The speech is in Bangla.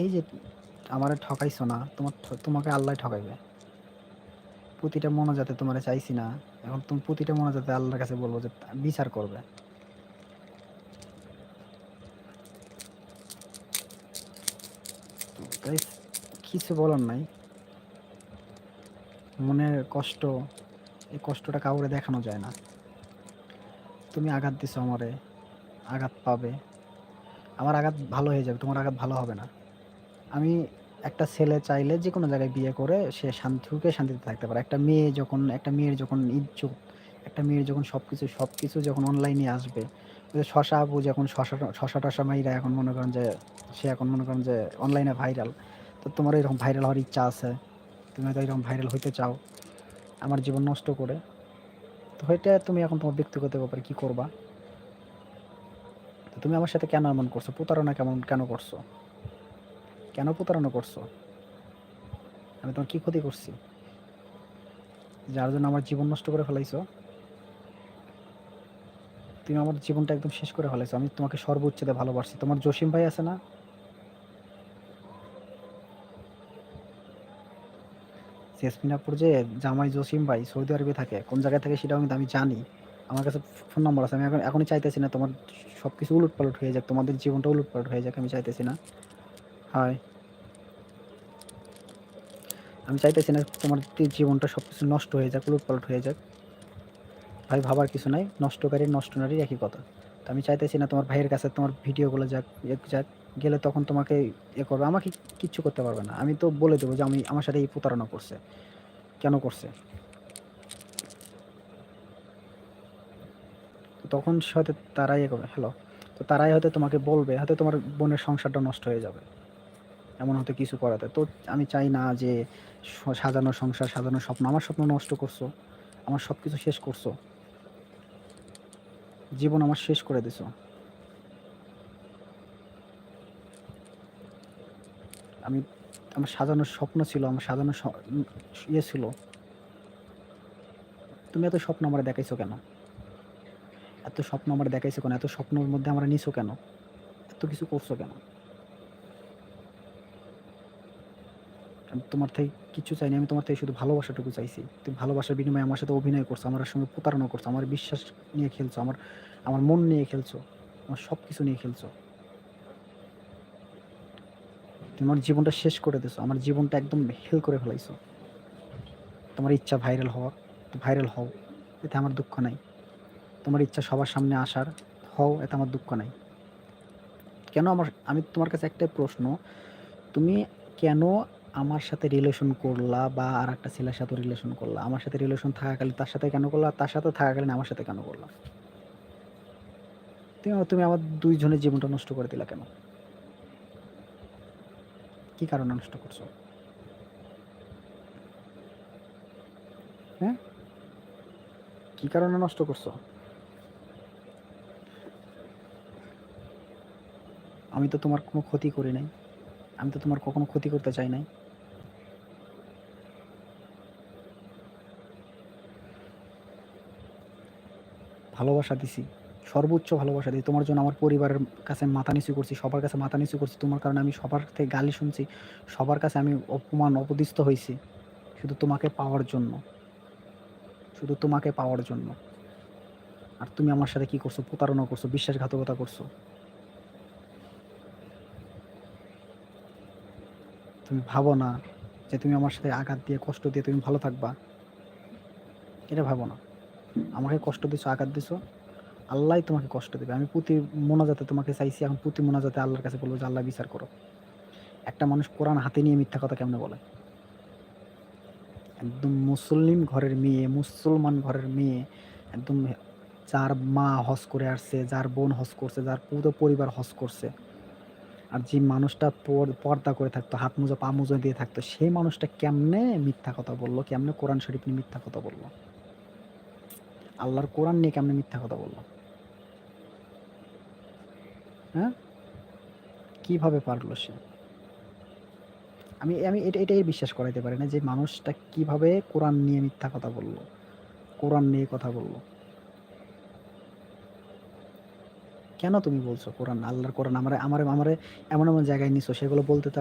এই যে আমারে ঠকাইছো না, তোমার তোমাকে আল্লাহ ঠকাইবে। প্রতিটা মনোজাতে তোমারে চাইছি না, এখন তুমি প্রতিটা মনোজাতে আল্লাহর কাছে বলব যে বিচার করবে। কিছু বলার নাই। মনের কষ্ট, এই কষ্টটা কাউরে দেখানো যায় না। তুমি আঘাত দিছো আমারে, আঘাত পাবে। আমার আঘাত ভালো হয়ে যাবে, তোমার আঘাত ভালো হবে না। আমি একটা ছেলে চাইলে যে কোনো জায়গায় বিয়ে করে সে শান্তি সুখে শান্তিতে থাকতে পারে। একটা মেয়ে যখন, একটা মেয়ের যখন ইজ্জত, একটা মেয়ের যখন সব কিছু সব কিছু যখন অনলাইনে আসবে শশা আপু যখন শশা শশা টশা মাইরা এখন মনে করেন যে, সে এখন মনে করেন যে অনলাইনে ভাইরাল তো তোমার এরকম ভাইরাল হওয়ার ইচ্ছা আছে, তুমি হয়তো এরকম ভাইরাল হইতে চাও, আমার জীবন নষ্ট করে, তো হইতে তুমি এখন তোমার ব্যক্তিগত ব্যাপারে কী করবা? তো তুমি আমার সাথে কেন এমন করছ? প্রতারণা কেমন, কেন করছ? কেন প্রতারণা করছ? আমি তোমার কি ক্ষতি করছি? যার জন্য আমার জীবন নষ্ট করে ফেলাইছো? তুমি আমার জীবনটা একদম শেষ করে ফেলাইছো। আমি তোমাকে সর্বোচ্চতে ভালোবাসি তোমার জসিম ভাই আছে না? জেসমিনাপুর যে জামাই জসিম ভাই সৌদি আরবে থাকে, কোন জায়গায় থাকে সেটাও কিন্তু আমি জানি। আমার কাছে ফোন নম্বর আছে। আমি এখন এখনই চাইতেছি না তোমার সব কিছু উলট পালট হয়ে যাক। তোমাদের জীবনটা উলট পালট হয়ে যাক, আমি চাইতেছি না। হয়। আমি চাইতেছি না তোমার জীবনটা সব কিছু নষ্ট হয়ে যাক উলট পালট হয়ে যাক। ভাই ভাবার কিছু নাই, নষ্টকারী, নষ্ট নারী একই কথা। তো আমি চাইতেছি না তোমার ভাইয়ের কাছে তোমার ভিডিওগুলো যাক যাক, গেলে তখন তোমাকে এ করবে। আমাকে কিচ্ছু করতে পারবে না। আমি তো বলে দেবো যে আমি আমার সাথে এই প্রতারণা করছে। কেন করছে? তখন হয়তো তারাই করবে। হ্যালো তো তারাই হয়তো তোমাকে বলবে, হয়তো তোমার বোনের সংসারটা নষ্ট হয়ে যাবে। এমন হয়তো কিছু করাতে। তো আমি চাই না যে সাজানো সংসার, সাজানো স্বপ্ন, আমার স্বপ্ন নষ্ট করছ, আমার সব কিছু শেষ করছ। জীবন আমার শেষ করে দিছো। আমি, আমার সাজানোর স্বপ্ন ছিল, আমার সাজানো ইয়ে ছিল। তুমি এত স্বপ্ন আমার দেখাইছো কেন? এত স্বপ্ন আমার দেখাইছো কেন? এত স্বপ্নের মধ্যে আমরা নিছো কেন? এত কিছু করছ কেন? আমি তোমার থেকে কিছু চাইনি, আমি তোমার থেকে শুধু ভালোবাসাটুকু চাইছি। তুমি ভালোবাসার বিনিময়ে আমার সাথে অভিনয় করছ, আমার সঙ্গে প্রতারণা করছ, আমার বিশ্বাস নিয়ে খেলছো, আমার আমার মন নিয়ে খেলছো, আমার সব কিছু নিয়ে খেলছো। তুমি আমার জীবনটা শেষ করে দিছো, আমার জীবনটা একদম হেল করে ফেলাইছো। তোমার ইচ্ছা ভাইরাল হওয়ার ভাইরাল হও, এতে আমার দুঃখ নাই। তোমার ইচ্ছা সবার সামনে আসার, হও, এতে আমার দুঃখ নাই। কেন আমার, আমি তোমার কাছে একটাই প্রশ্ন, তুমি কেন আমার সাথে রিলেশন করলা বা আর একটা ছেলের সাথে রিলেশন করলা, আমার সাথে রিলেশন থাকাকালীন তার সাথে কেন করলা? তার সাথে থাকাকালীন আমার সাথে কেন করলা? তুমি তুমি আমার দুইজনের জীবনটা নষ্ট করে দিলা কেন? কি কারণে নষ্ট করছ? হ্যাঁ? কি কারণে নষ্ট করছ? আমি তো তোমার কোনো ক্ষতি করি নাই। আমি তো তোমার কখনো ক্ষতি করতে চাই নাই। ভালোবাসা দিছি, সর্বোচ্চ ভালোবাসা দিই তোমার জন্য আমার পরিবারের কাছে মাথা নিচু করছি, সবার কাছে মাথা নিচু করছি। তোমার কারণে আমি সবার থেকে গালি শুনছি, সবার কাছে আমি অপমান, অপদিস্থ হয়েছি। শুধু তোমাকে পাওয়ার জন্য। শুধু তোমাকে পাওয়ার জন্য। আর তুমি আমার সাথে কি করছ? প্রতারণা করছ, বিশ্বাসঘাতকতা করছ। তুমি ভাবো না যে তুমি আমার সাথে আঘাত দিয়ে, কষ্ট দিয়ে তুমি ভালো থাকবা। এটা ভাবো না। আমাকে কষ্ট দিছো, আঘাত দিছো, আল্লাহ তোমাকে কষ্ট দেবে। আমি প্রতি মোনাজাতে তোমাকে চাইছি, এখন প্রতি মোনাজাতে আল্লাহর কাছে বলব যে আল্লাহ বিচার করো। একটা মানুষ কোরআন হাতে নিয়ে মিথ্যা কথা কেমনে বলে? একদম মুসলিম ঘরের মেয়ে, মুসলমান ঘরের মেয়ে, একদম যার মা হজ করে আসছে, যার বোন হজ করছে, যার পুরো পরিবার হজ করছে, আর যে মানুষটা পর- পর্দা করে থাকতো, হাত মোজা, পা মোজা দিয়ে থাকতো, সেই মানুষটা কেমনে মিথ্যা কথা বলল, কেমনে কোরআন শরীফ নিয়ে মিথ্যা কথা বলল? আল্লাহর কোরআন নিয়ে কেমনে মিথ্যা কথা বলল হ্যাঁ? কীভাবে পারল সে? আমি আমি এটা, এটাই বিশ্বাস করাইতে পারি না যে মানুষটা কীভাবে কোরআন নিয়ে মিথ্যা কথা বলল, কোরআন নিয়ে কথা বলল। কেন তুমি বলছো কোরআন? আল্লাহর কোরআন আমারে আমারে আমারে এমন এমন জায়গায় নিছো, সেগুলো বলতে তো